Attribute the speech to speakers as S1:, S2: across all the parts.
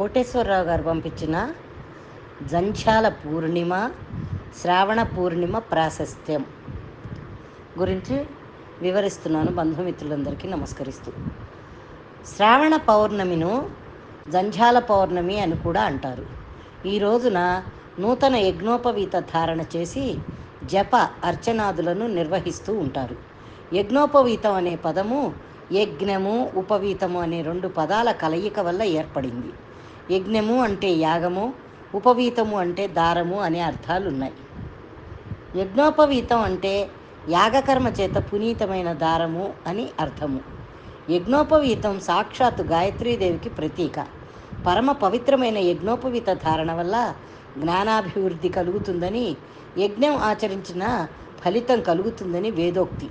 S1: కోటేశ్వరరావు గారు పంపించిన జంఛాల పూర్ణిమ శ్రావణ పూర్ణిమ ప్రాశస్త్యం గురించి వివరిస్తున్నాను బంధుమిత్రులందరికీ నమస్కరిస్తూ. శ్రావణ పౌర్ణమిను జంఝాల పౌర్ణమి అని కూడా అంటారు. ఈ రోజున నూతన యజ్ఞోపవీత ధారణ చేసి జప అర్చనాదులను నిర్వహిస్తూ ఉంటారు. యజ్ఞోపవీతం అనే పదము యజ్ఞము ఉపవీతము అనే రెండు పదాల కలయిక వల్ల ఏర్పడింది. యజ్ఞము అంటే యాగము ఉపవీతము అంటే దారము అనే అర్థాలు ఉన్నాయి యజ్ఞోపవీతం అంటే యాగకర్మ చేత పునీతమైన దారము అని అర్థము. యజ్ఞోపవీతం సాక్షాత్తు గాయత్రీదేవికి ప్రతీక. పరమ పవిత్రమైన యజ్ఞోపవీత ధారణ వల్ల జ్ఞానాభివృద్ధి కలుగుతుందని యజ్ఞం ఆచరించిన ఫలితం కలుగుతుందని వేదోక్తి.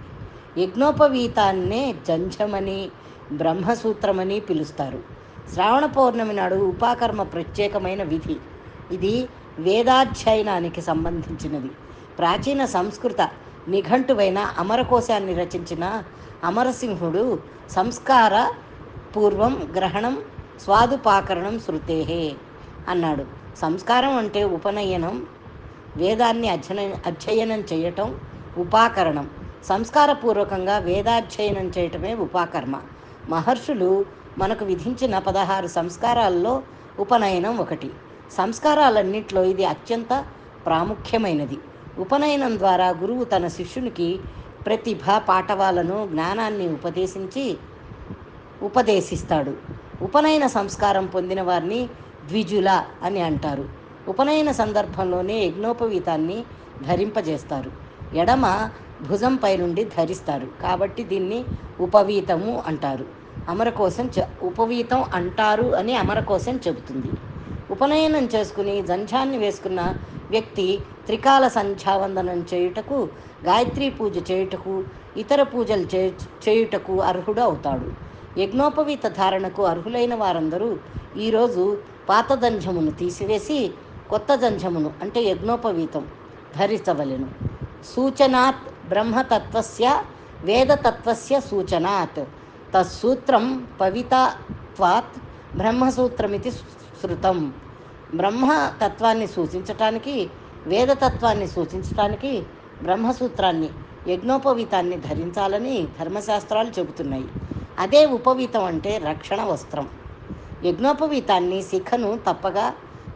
S1: యజ్ఞోపవీతాన్నే జంఝమని బ్రహ్మసూత్రమని పిలుస్తారు. శ్రావణ పౌర్ణమి నాడు ఉపాకర్మ ప్రత్యేకమైన విధి. ఇది వేదాధ్యయనానికి సంబంధించినది. ప్రాచీన సంస్కృత నిఘంటువైన అమరకోశాన్ని రచించిన అమరసింహుడు సంస్కార పూర్వం గ్రహణం స్వాదుపాకరణం శృతేహే అన్నాడు. సంస్కారం అంటే ఉపనయనం వేదాన్ని అధ్యయనం అధ్యయనం చేయటం ఉపాకరణం. సంస్కారపూర్వకంగా వేదాధ్యయనం చేయటమే ఉపాకర్మ. మహర్షులు మనకు విధించిన పదహారు సంస్కారాల్లో ఉపనయనం ఒకటి. సంస్కారాలన్నింటిలో ఇది అత్యంత ప్రాముఖ్యమైనది. ఉపనయనం ద్వారా గురువు తన శిష్యునికి ప్రతిభ పాఠవాలను జ్ఞానాన్ని ఉపదేశించి ఉపదేశిస్తాడు. ఉపనయన సంస్కారం పొందిన వారిని ద్విజుల అని అంటారు. ఉపనయన సందర్భంలోనే యజ్ఞోపవీతాన్ని ధరింపజేస్తారు. ఎడమ భుజంపై నుండి ధరిస్తారు. కాబట్టి దీన్ని ఉపవీతము అంటారు. అమరకోశం చె ఉపవీతం అంటారు అని అమరకోశం చెబుతుంది. ఉపనయనం చేసుకుని జంఝాన్ని వేసుకున్న వ్యక్తి త్రికాల సంధ్యావందనం చేయుటకు గాయత్రీ పూజ చేయుటకు ఇతర పూజలు చే చేయుటకు అర్హుడు అవుతాడు. యజ్ఞోపవీత ధారణకు అర్హులైన వారందరూ ఈరోజు పాత దంజమును తీసివేసి కొత్త దంజమును అంటే యజ్ఞోపవీతం ధరించవలెను. సూచనాత్ బ్రహ్మతత్వస్య వేదతత్వస్య సూచనాత్. తత్సూత్రం పవితత్వాత్ బ్రహ్మసూత్రమితి శృతం. బ్రహ్మతత్వాన్ని సూచించటానికి వేదతత్వాన్ని సూచించటానికి బ్రహ్మసూత్రాన్ని యజ్ఞోపవీతాన్ని ధరించాలని ధర్మశాస్త్రాలు చెబుతున్నాయి. అదే ఉపవీతం అంటే రక్షణ వస్త్రం. యజ్ఞోపవీతాన్ని శిఖను తప్పగా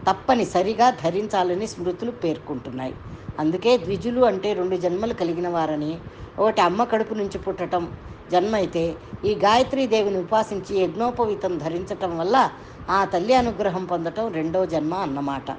S1: తప్పనిసరిగా ధరించాలని స్మృతులు పేర్కొంటున్నాయి. అందుకే ద్విజులు అంటే రెండు జన్మలు కలిగిన వారని ఒకటి అమ్మ కడుపు నుంచి పుట్టడం జన్మ అయితే ఈ గాయత్రీ దేవిని ఉపాసించి యజ్ఞోపవీతం ధరించటం వల్ల ఆ తల్లి అనుగ్రహం పొందటం రెండో జన్మ అన్నమాట.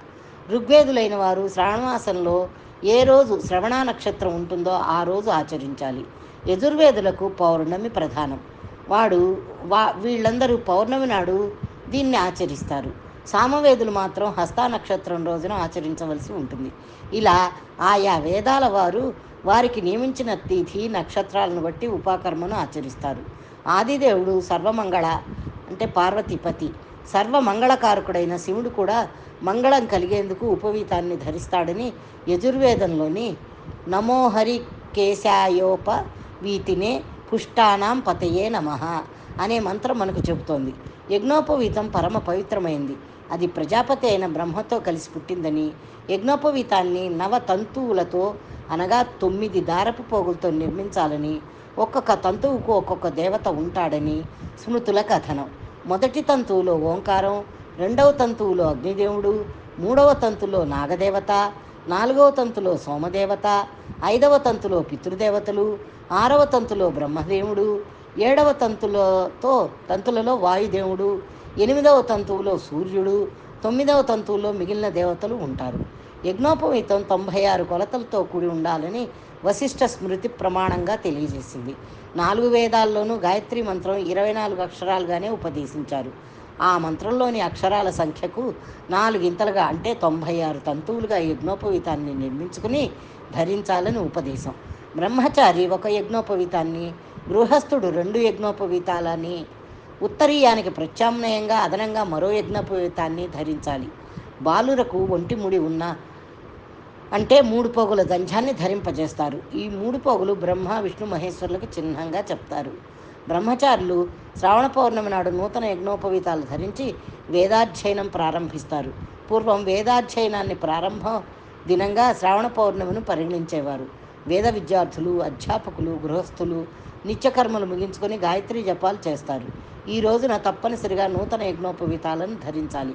S1: ఋగ్వేదులైన వారు శ్రావణమాసంలో ఏ రోజు శ్రవణ నక్షత్రం ఉంటుందో ఆ రోజు ఆచరించాలి. యజుర్వేదులకు పౌర్ణమి ప్రధానం. వాడు వా వీళ్ళందరూ పౌర్ణమి నాడు దీన్ని ఆచరిస్తారు. సామవేదులు మాత్రం హస్తా నక్షత్రం రోజున ఆచరించవలసి ఉంటుంది. ఇలా ఆయా వేదాల వారు వారికి నియమించిన తిథి నక్షత్రాలను బట్టి ఉపాకర్మను ఆచరిస్తారు. ఆదిదేవుడు సర్వమంగళ అంటే పార్వతీపతి. సర్వమంగళకారకుడైన శివుడు కూడా మంగళం కలిగేందుకు ఉపవీతాన్ని ధరిస్తాడని యజుర్వేదంలోని నమోహరి కేశాయోప వీతినే పుష్టానాం పతయే నమ. అనే మంత్రం మనకు చెబుతోంది. యజ్ఞోపవీతం పరమ పవిత్రమైంది. అది ప్రజాపతి అయిన బ్రహ్మతో కలిసి పుట్టిందని యజ్ఞోపవీతాన్ని నవ తంతువులతో అనగా తొమ్మిది దారపు పోగులతో నిర్మించాలని ఒక్కొక్క తంతువుకు ఒక్కొక్క దేవత ఉంటాడని స్మృతుల కథనం. మొదటి తంతువులో ఓంకారం రెండవ తంతువులో అగ్నిదేవుడు మూడవ తంతులో నాగదేవత నాలుగవ తంతులో సోమదేవత ఐదవ తంతులో పితృదేవతలు ఆరవ తంతులో బ్రహ్మదేవుడు ఏడవ తంతులతో తంతులలో వాయుదేవుడు ఎనిమిదవ తంతువులో సూర్యుడు తొమ్మిదవ తంతువులో మిగిలిన దేవతలు ఉంటారు. యజ్ఞోపవీతం తొంభై ఆరు కొలతలతో కూడి ఉండాలని వశిష్ఠ స్మృతి ప్రమాణంగా తెలియజేసింది. నాలుగు వేదాల్లోనూ గాయత్రి మంత్రం ఇరవై నాలుగు అక్షరాలుగానే ఉపదేశించారు. ఆ మంత్రంలోని అక్షరాల సంఖ్యకు నాలుగింతలుగా అంటే తొంభై ఆరు తంతువులుగా యజ్ఞోపవీతాన్ని నిర్మించుకుని ధరించాలని ఉపదేశం. బ్రహ్మచారి ఒక యజ్ఞోపవీతాన్ని గృహస్థుడు రెండు యజ్ఞోపవీతాలని ఉత్తరీయానికి ప్రత్యామ్నాయంగా అదనంగా మరో యజ్ఞోపవీతాన్ని ధరించాలి. బాలురకు ఒంటి ముడి ఉన్న అంటే మూడు పోగుల గంజాన్ని ధరింపజేస్తారు. ఈ మూడు పోగులు బ్రహ్మ విష్ణు మహేశ్వరులకు చిహ్నంగా చెప్తారు. బ్రహ్మచారులు శ్రావణ పౌర్ణమి నాడు నూతన యజ్ఞోపవీతాలు ధరించి వేదాధ్యయనం ప్రారంభిస్తారు. పూర్వం వేదాధ్యయనాన్ని ప్రారంభ దినంగా శ్రావణ పౌర్ణమిను పరిగణించేవారు. వేద విద్యార్థులు అధ్యాపకులు గృహస్థులు నిత్యకర్మలు ముగించుకొని గాయత్రి జపాలు చేస్తారు. ఈ రోజున తప్పనిసరిగా నూతన యజ్ఞోపవీతాలను ధరించాలి.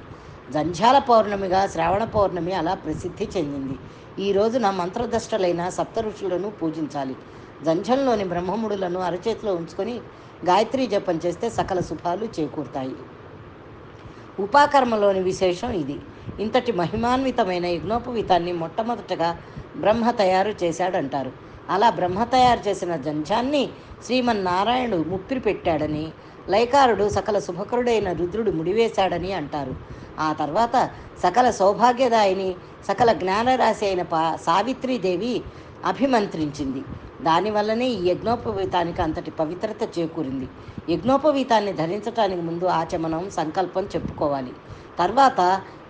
S1: జంధ్యాల పౌర్ణమిగా శ్రావణ పౌర్ణమి అలా ప్రసిద్ధి చెందింది. ఈ రోజున మంత్రదష్టలైన సప్త ఋషులను పూజించాలి. జంఝంలోని బ్రహ్మముడులను అరచేతిలో ఉంచుకొని గాయత్రి జపం చేస్తే సకల శుభాలు చేకూరుతాయి. ఉపాకర్మలోని విశేషం ఇది. ఇంతటి మహిమాన్వితమైన యజ్ఞోపవీతాన్ని మొట్టమొదటగా బ్రహ్మ తయారు చేశాడంటారు. అలా బ్రహ్మ తయారు చేసిన జంఛాన్ని శ్రీమన్నారాయణుడు ముప్పిరి పెట్టాడని లైకారుడు సకల శుభకరుడైన రుద్రుడు ముడివేశాడని అంటారు. ఆ తర్వాత సకల సౌభాగ్యదాయిని సకల జ్ఞానరాశి అయిన పా సావిత్రీదేవి అభిమంత్రించింది. దానివల్లనే ఈ యజ్ఞోపవీతానికి అంతటి పవిత్రత చేకూరింది. యజ్ఞోపవీతాన్ని ధరించటానికి ముందు ఆచమనం సంకల్పం చెప్పుకోవాలి. తర్వాత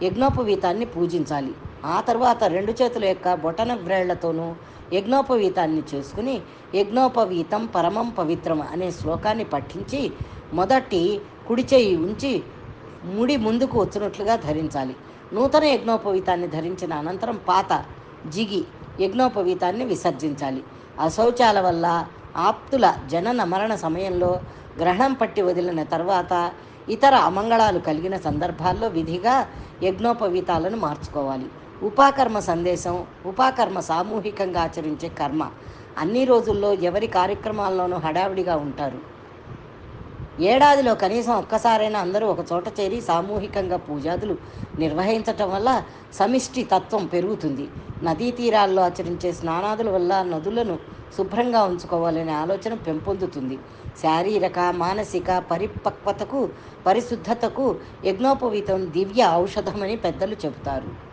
S1: యజ్ఞోపవీతాన్ని పూజించాలి. ఆ తర్వాత రెండు చేతుల యొక్క బొటన వ్రేళ్ళతోనూ యజ్ఞోపవీతాన్ని చేసుకుని యజ్ఞోపవీతం పరమం పవిత్రం అనే శ్లోకాన్ని పఠించి మొదటి కుడి చేయి ఉంచి ముడి ముందుకు వచ్చినట్లుగా ధరించాలి. నూతన యజ్ఞోపవీతాన్ని ధరించిన అనంతరం పాత జిగి యజ్ఞోపవీతాన్ని విసర్జించాలి. అశౌచాల వల్ల ఆప్తుల జనన మరణ సమయంలో గ్రహణం పట్టి వదిలిన తర్వాత ఇతర అమంగళాలు కలిగిన సందర్భాల్లో విధిగా యజ్ఞోపవీతాలను మార్చుకోవాలి. ఉపాకర్మ సందేశం ఉపాకర్మ సామూహికంగా ఆచరించే కర్మ. అన్ని రోజుల్లో ఎవరి కార్యక్రమాల్లోనూ హడావిడిగా ఉంటారు. ఏడాదిలో కనీసం ఒక్కసారైనా అందరూ ఒక చోట చేరి సామూహికంగా పూజాదులు నిర్వహించటం వల్ల సమిష్టి తత్వం పెరుగుతుంది. నదీ తీరాల్లో ఆచరించే స్నానాదుల వల్ల నదులను శుభ్రంగా ఉంచుకోవాలనే ఆలోచన పెంపొందుతుంది. శారీరక మానసిక పరిపక్వతకు పరిశుద్ధతకు యజ్ఞోపవీతం దివ్య ఔషధమని పెద్దలు చెబుతారు.